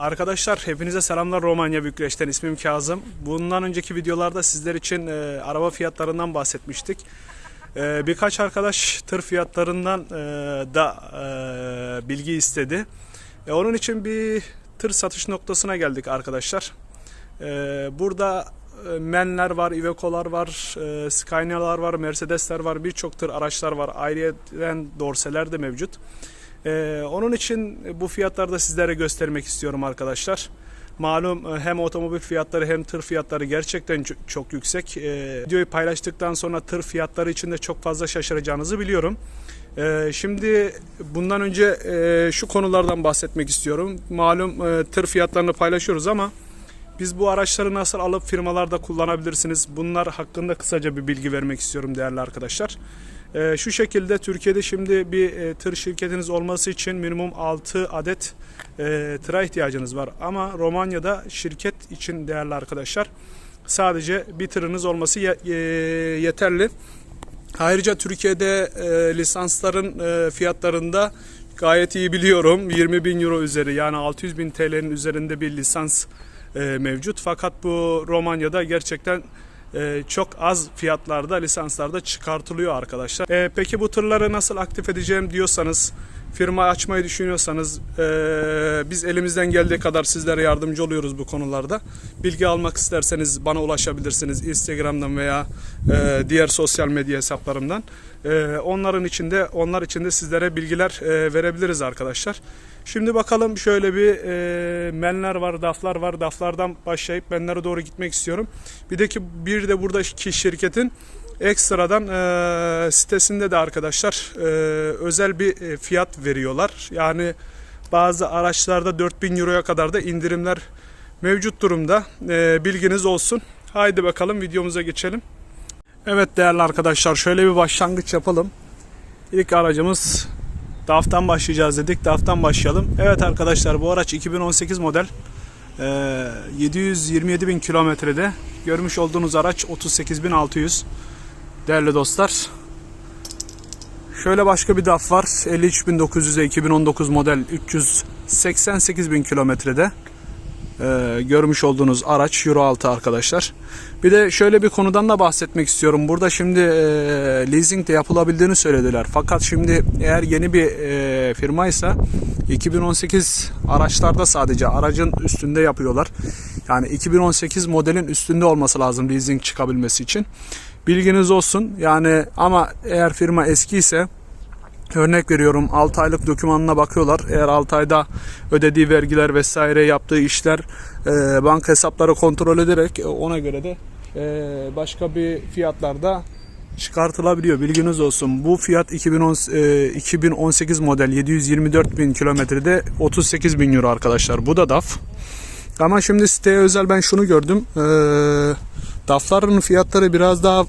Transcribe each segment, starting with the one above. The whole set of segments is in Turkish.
Arkadaşlar hepinize selamlar Romanya Bükreş'ten ismim Kazım. Bundan önceki videolarda sizler için e, araba fiyatlarından bahsetmiştik. E, birkaç arkadaş tır fiyatlarından e, da e, bilgi istedi. E, onun için bir tır satış noktasına geldik arkadaşlar. E, burada e, Menler var, Iveco'lar var, e, Scania'lar var, Mercedes'ler var, birçok tır araçlar var. Ayrıca Dorse'ler de mevcut. Ee, onun için bu fiyatları da sizlere göstermek istiyorum arkadaşlar. Malum e, hem otomobil fiyatları hem tır fiyatları gerçekten çok yüksek. Ee, videoyu paylaştıktan sonra tır fiyatları için de çok fazla şaşıracağınızı biliyorum. Ee, şimdi bundan önce e, şu konulardan bahsetmek istiyorum. Malum e, tır fiyatlarını paylaşıyoruz ama biz bu araçları nasıl alıp firmalarda kullanabilirsiniz? Bunlar hakkında kısaca bir bilgi vermek istiyorum değerli arkadaşlar. Ee, şu şekilde Türkiye'de şimdi bir e, tır şirketiniz olması için minimum 6 adet e, tıra ihtiyacınız var. Ama Romanya'da şirket için değerli arkadaşlar sadece bir tırınız olması e, yeterli. Ayrıca Türkiye'de e, lisansların fiyatlarında gayet iyi biliyorum. 20 bin euro üzeri yani 600 bin TL'nin üzerinde bir lisans mevcut. Fakat bu Romanya'da gerçekten e, çok az fiyatlarda lisanslarda çıkartılıyor arkadaşlar. E, peki bu tırları nasıl aktif edeceğim diyorsanız firma açmayı düşünüyorsanız e, biz elimizden geldiği kadar sizlere yardımcı oluyoruz bu konularda. Bilgi almak isterseniz bana ulaşabilirsiniz Instagram'dan veya diğer sosyal medya hesaplarımdan. Onların içinde onlar içinde sizlere bilgiler verebiliriz arkadaşlar. Şimdi bakalım şöyle bir e, menler var, daflar var. Daflardan başlayıp menlere doğru gitmek istiyorum. Bir de ki bir de buradaki şirketin ekstradan e, sitesinde de arkadaşlar e, özel bir e, fiyat veriyorlar. Yani bazı araçlarda 4000 euroya kadar da indirimler mevcut durumda. E, bilginiz olsun. Haydi bakalım videomuza geçelim. Evet değerli arkadaşlar şöyle bir başlangıç yapalım. İlk aracımız DAF'tan başlayacağız dedik. DAF'tan başlayalım. Evet arkadaşlar bu araç 2018 model. Ee, 727 bin kilometrede. Görmüş olduğunuz araç 38.600. Değerli dostlar. Şöyle başka bir DAF var. 53.900'e 2019 model 388 bin kilometrede. Ee, görmüş olduğunuz araç Euro 6 arkadaşlar. Bir de şöyle bir konudan da bahsetmek istiyorum. Burada şimdi e, leasing de yapılabildiğini söylediler. Fakat şimdi eğer yeni bir e, firmaysa 2018 araçlarda sadece aracın üstünde yapıyorlar. Yani 2018 modelin üstünde olması lazım leasing çıkabilmesi için. Bilginiz olsun. Yani ama eğer firma eski ise Örnek veriyorum 6 aylık dokümanına bakıyorlar. Eğer 6 ayda ödediği vergiler vesaire yaptığı işler e, banka hesapları kontrol ederek e, ona göre de e, başka bir fiyatlarda çıkartılabiliyor. Bilginiz olsun. Bu fiyat 2010, e, 2018 model 724 bin kilometrede 38 bin euro arkadaşlar. Bu da DAF. Ama şimdi siteye özel ben şunu gördüm. E, DAF'ların fiyatları biraz daha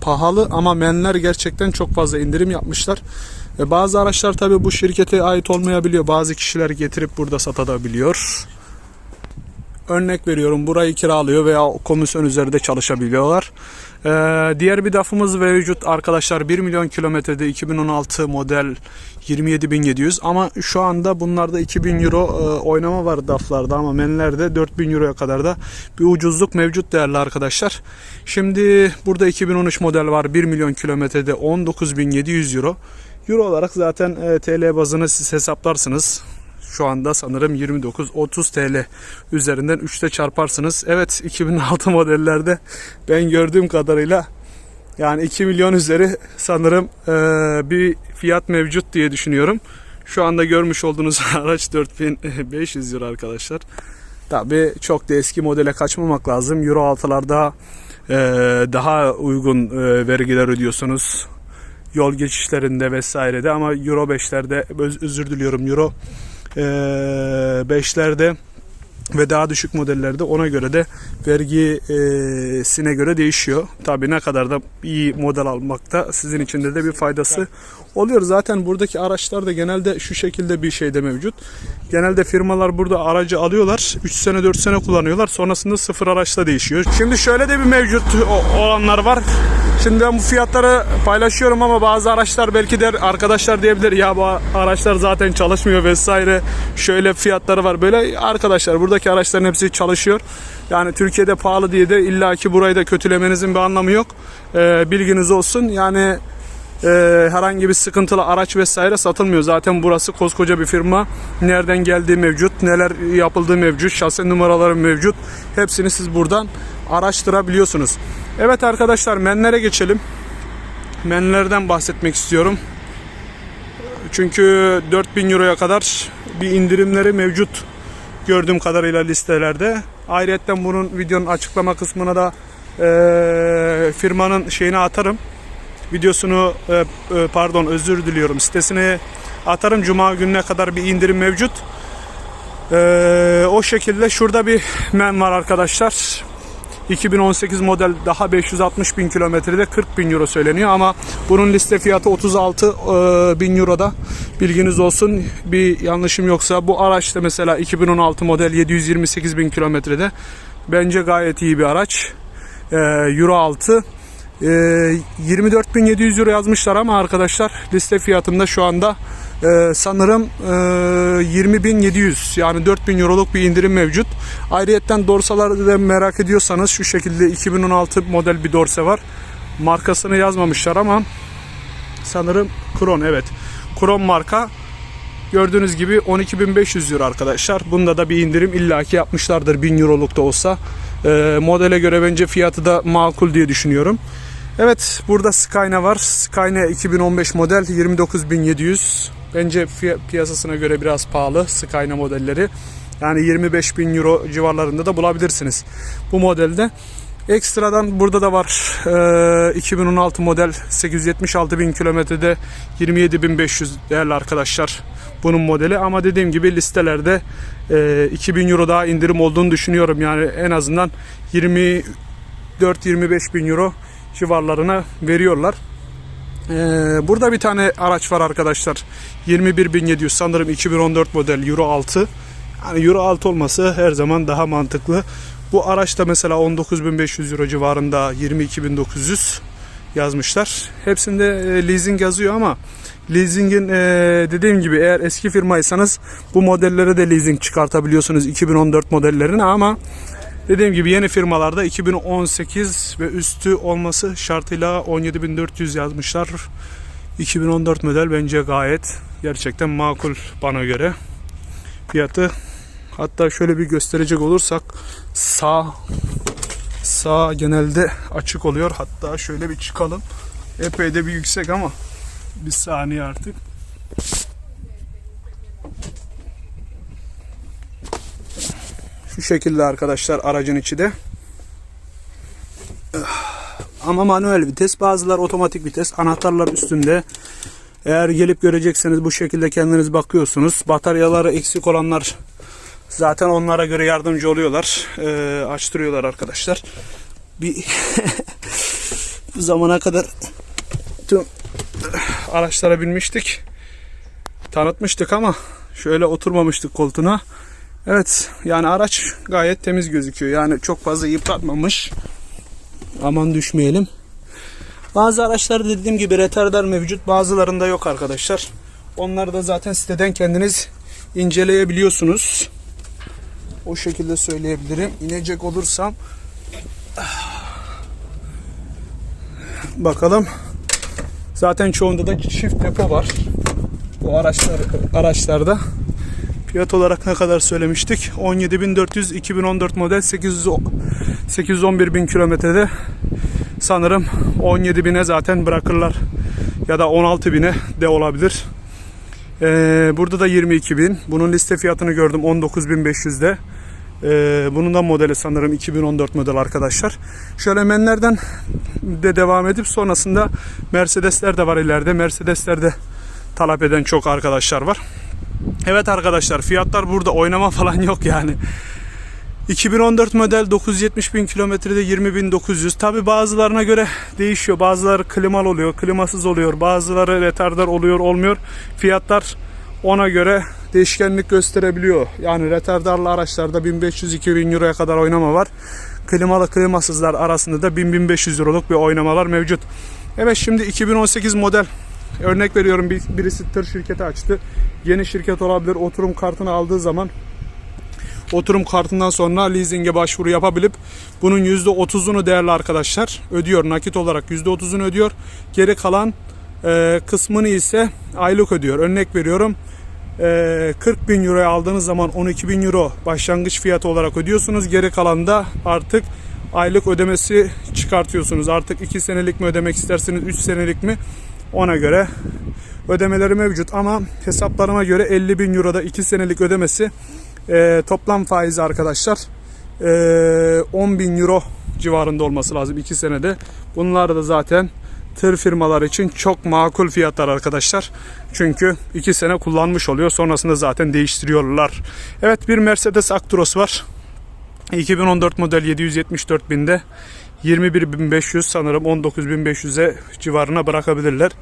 pahalı ama menler gerçekten çok fazla indirim yapmışlar. E, bazı araçlar tabi bu şirkete ait olmayabiliyor. Bazı kişiler getirip burada satabiliyor. Örnek veriyorum burayı kiralıyor veya komisyon üzerinde çalışabiliyorlar. Ee, diğer bir DAF'ımız mevcut arkadaşlar 1 milyon kilometrede 2016 model 27700 ama şu anda bunlarda 2000 euro e, oynama var DAF'larda ama menlerde 4000 euroya kadar da bir ucuzluk mevcut değerli arkadaşlar. Şimdi burada 2013 model var 1 milyon kilometrede 19700 euro. Euro olarak zaten e, TL bazını siz hesaplarsınız. Şu anda sanırım 29-30 TL üzerinden 3'te çarparsınız. Evet 2006 modellerde ben gördüğüm kadarıyla yani 2 milyon üzeri sanırım e, bir fiyat mevcut diye düşünüyorum. Şu anda görmüş olduğunuz araç 4500 lira arkadaşlar. Tabi çok da eski modele kaçmamak lazım. Euro 6'larda e, daha uygun e, vergiler ödüyorsunuz yol geçişlerinde vesairede ama Euro 5'lerde öz- özür diliyorum Euro e, 5'lerde ve daha düşük modellerde ona göre de vergisine göre değişiyor. Tabii ne kadar da iyi model almakta sizin için de, de bir faydası oluyor. Zaten buradaki araçlar da genelde şu şekilde bir şey de mevcut. Genelde firmalar burada aracı alıyorlar. 3 sene 4 sene kullanıyorlar. Sonrasında sıfır araçla değişiyor. Şimdi şöyle de bir mevcut olanlar var. Şimdi ben bu fiyatları paylaşıyorum ama bazı araçlar belki der arkadaşlar diyebilir ya bu araçlar zaten çalışmıyor vesaire. Şöyle fiyatları var böyle. Arkadaşlar buradaki araçların hepsi çalışıyor. Yani Türkiye'de pahalı diye de illaki burayı da kötülemenizin bir anlamı yok. Ee, bilginiz olsun. Yani e, herhangi bir sıkıntılı araç vesaire satılmıyor. Zaten burası koskoca bir firma. Nereden geldiği mevcut, neler yapıldığı mevcut, şase numaraları mevcut. Hepsini siz buradan araştırabiliyorsunuz. Evet arkadaşlar menlere geçelim. Menlerden bahsetmek istiyorum. Çünkü 4000 euroya kadar bir indirimleri mevcut gördüğüm kadarıyla listelerde. Ayrıca bunun videonun açıklama kısmına da e, firmanın şeyini atarım videosunu e, e, pardon özür diliyorum sitesine atarım. Cuma gününe kadar bir indirim mevcut. E, o şekilde şurada bir men var arkadaşlar. 2018 model daha 560 bin kilometrede 40 bin euro söyleniyor ama bunun liste fiyatı 36 e, bin euroda bilginiz olsun. Bir yanlışım yoksa bu araç da mesela 2016 model 728 bin kilometrede. Bence gayet iyi bir araç. E, euro 6 e, 24.700 euro yazmışlar ama arkadaşlar liste fiyatında şu anda e, sanırım e, 20.700 yani 4.000 euroluk bir indirim mevcut. Ayrıyetten dorsaları da merak ediyorsanız şu şekilde 2016 model bir dorse var. Markasını yazmamışlar ama sanırım Kron evet. Kron marka Gördüğünüz gibi 12.500 euro arkadaşlar. Bunda da bir indirim illaki yapmışlardır 1000 euroluk da olsa. E, modele göre bence fiyatı da makul diye düşünüyorum. Evet burada Skyne var. Skyne 2015 model 29.700. Bence piyasasına göre biraz pahalı Skyne modelleri. Yani 25.000 euro civarlarında da bulabilirsiniz bu modelde. Ekstradan burada da var e, 2016 model 876 bin kilometrede 27.500 değerli arkadaşlar bunun modeli ama dediğim gibi listelerde e, 2000 euro daha indirim olduğunu düşünüyorum yani en azından 24-25 bin euro civarlarına veriyorlar. Ee, burada bir tane araç var arkadaşlar. 21.700 sanırım 2014 model Euro 6. Yani Euro 6 olması her zaman daha mantıklı. Bu araç da mesela 19.500 euro civarında 22.900 yazmışlar. Hepsinde e, leasing yazıyor ama leasingin e, dediğim gibi eğer eski firmaysanız bu modellere de leasing çıkartabiliyorsunuz 2014 modellerine ama Dediğim gibi yeni firmalarda 2018 ve üstü olması şartıyla 17.400 yazmışlar. 2014 model bence gayet gerçekten makul bana göre. Fiyatı hatta şöyle bir gösterecek olursak sağ sağ genelde açık oluyor. Hatta şöyle bir çıkalım. Epey de bir yüksek ama bir saniye artık. Şekilde arkadaşlar aracın içi de. Ama manuel vites bazılar otomatik vites anahtarlar üstünde. Eğer gelip görecekseniz bu şekilde kendiniz bakıyorsunuz. Bataryaları eksik olanlar zaten onlara göre yardımcı oluyorlar. Ee, açtırıyorlar arkadaşlar. Bir bu zamana kadar tüm araçlara binmiştik. Tanıtmıştık ama şöyle oturmamıştık koltuğuna. Evet yani araç gayet temiz gözüküyor. Yani çok fazla yıpratmamış. Aman düşmeyelim. Bazı araçlarda dediğim gibi retardar mevcut. Bazılarında yok arkadaşlar. Onları da zaten siteden kendiniz inceleyebiliyorsunuz. O şekilde söyleyebilirim. İnecek olursam bakalım. Zaten çoğunda da çift depo var. Bu araçlar araçlarda. Fiyat olarak ne kadar söylemiştik? 17.400 2014 model 800 811 bin kilometrede sanırım 17 bine zaten bırakırlar ya da 16 bine de olabilir. Ee, burada da 22 bin. Bunun liste fiyatını gördüm 19.500'de. Ee, bunun da modeli sanırım 2014 model arkadaşlar. Şöyle menlerden de devam edip sonrasında Mercedesler de var ileride. Mercedeslerde talep eden çok arkadaşlar var. Evet arkadaşlar fiyatlar burada oynama falan yok yani. 2014 model 970 bin kilometrede 20.900. Tabi bazılarına göre değişiyor. Bazıları klimalı oluyor, klimasız oluyor. Bazıları retardar oluyor, olmuyor. Fiyatlar ona göre değişkenlik gösterebiliyor. Yani retardarlı araçlarda 1500-2000 euroya kadar oynama var. Klimalı klimasızlar arasında da 1000-1500 euroluk bir oynamalar mevcut. Evet şimdi 2018 model örnek veriyorum bir, birisi tır şirketi açtı. Yeni şirket olabilir. Oturum kartını aldığı zaman oturum kartından sonra leasinge başvuru yapabilip bunun %30'unu değerli arkadaşlar ödüyor. Nakit olarak %30'unu ödüyor. Geri kalan e, kısmını ise aylık ödüyor. Örnek veriyorum e, 40 bin euroya aldığınız zaman 12 bin euro başlangıç fiyatı olarak ödüyorsunuz. Geri kalan da artık aylık ödemesi çıkartıyorsunuz. Artık 2 senelik mi ödemek isterseniz 3 senelik mi ona göre ödemeleri mevcut. Ama hesaplarıma göre 50 bin euroda 2 senelik ödemesi e, toplam faizi arkadaşlar e, 10 bin euro civarında olması lazım 2 senede. Bunlar da zaten tır firmalar için çok makul fiyatlar arkadaşlar. Çünkü 2 sene kullanmış oluyor. Sonrasında zaten değiştiriyorlar. Evet bir Mercedes Actros var. 2014 model 774 binde 21.500 sanırım 19.500'e civarına bırakabilirler.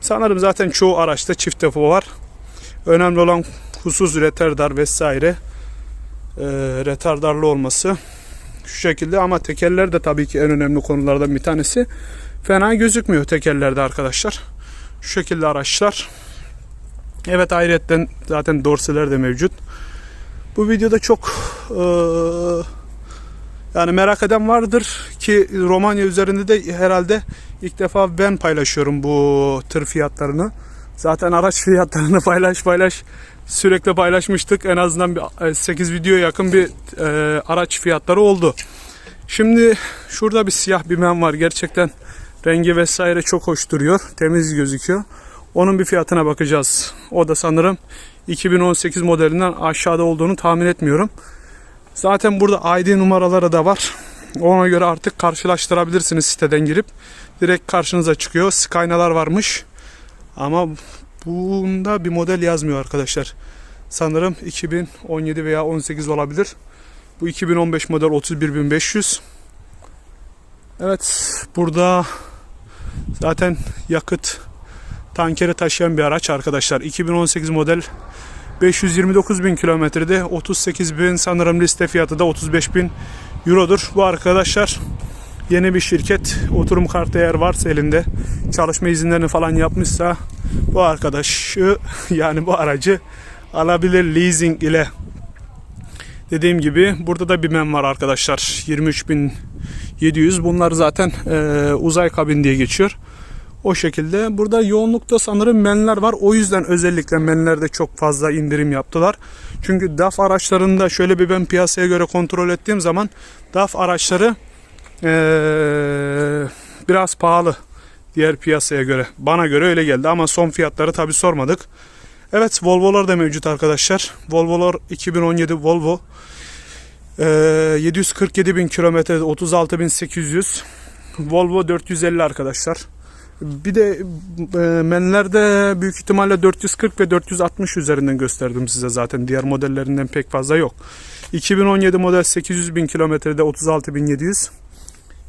Sanırım zaten çoğu araçta çift depo var. Önemli olan husus retardar vesaire e, retardarlı olması şu şekilde ama tekerler de tabii ki en önemli konulardan bir tanesi. Fena gözükmüyor tekerlerde arkadaşlar. Şu şekilde araçlar. Evet ayrıyetten zaten dorseler de mevcut. Bu videoda çok e, yani merak eden vardır ki Romanya üzerinde de herhalde ilk defa ben paylaşıyorum bu tır fiyatlarını. Zaten araç fiyatlarını paylaş paylaş sürekli paylaşmıştık. En azından bir 8 video yakın bir e, araç fiyatları oldu. Şimdi şurada bir siyah bir men var. Gerçekten rengi vesaire çok hoş duruyor. Temiz gözüküyor. Onun bir fiyatına bakacağız. O da sanırım 2018 modelinden aşağıda olduğunu tahmin etmiyorum. Zaten burada ID numaraları da var. Ona göre artık karşılaştırabilirsiniz siteden girip. Direkt karşınıza çıkıyor. Skynalar varmış. Ama bunda bir model yazmıyor arkadaşlar. Sanırım 2017 veya 18 olabilir. Bu 2015 model 31500. Evet burada zaten yakıt tankeri taşıyan bir araç arkadaşlar. 2018 model 529 bin kilometrede 38 bin sanırım liste fiyatı da 35 bin eurodur. Bu arkadaşlar yeni bir şirket oturum kartı eğer varsa elinde çalışma izinlerini falan yapmışsa bu arkadaşı yani bu aracı alabilir leasing ile. Dediğim gibi burada da bir men var arkadaşlar 23.700 bunlar zaten e, uzay kabin diye geçiyor. O şekilde. Burada yoğunlukta sanırım menler var. O yüzden özellikle menlerde çok fazla indirim yaptılar. Çünkü DAF araçlarında şöyle bir ben piyasaya göre kontrol ettiğim zaman DAF araçları ee, biraz pahalı diğer piyasaya göre. Bana göre öyle geldi ama son fiyatları tabi sormadık. Evet Volvo'lar da mevcut arkadaşlar. Volvo'lar 2017 Volvo. Ee, 747 bin kilometrede 36 bin 800. Volvo 450 arkadaşlar. Bir de e, menlerde büyük ihtimalle 440 ve 460 üzerinden gösterdim size zaten. Diğer modellerinden pek fazla yok. 2017 model 800 bin kilometrede 36 bin 700.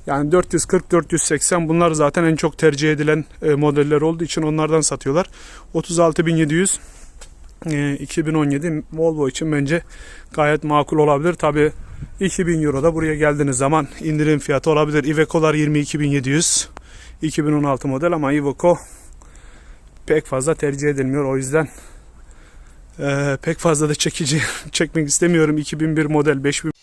Yani 440-480 bunlar zaten en çok tercih edilen e, modeller olduğu için onlardan satıyorlar. 36.700 e, 2017 Volvo için bence gayet makul olabilir. Tabi 2000 euro da buraya geldiğiniz zaman indirim fiyatı olabilir. Iveco'lar 22.700 2016 model ama Iveco pek fazla tercih edilmiyor. O yüzden e, pek fazla da çekici çekmek istemiyorum. 2001 model 5000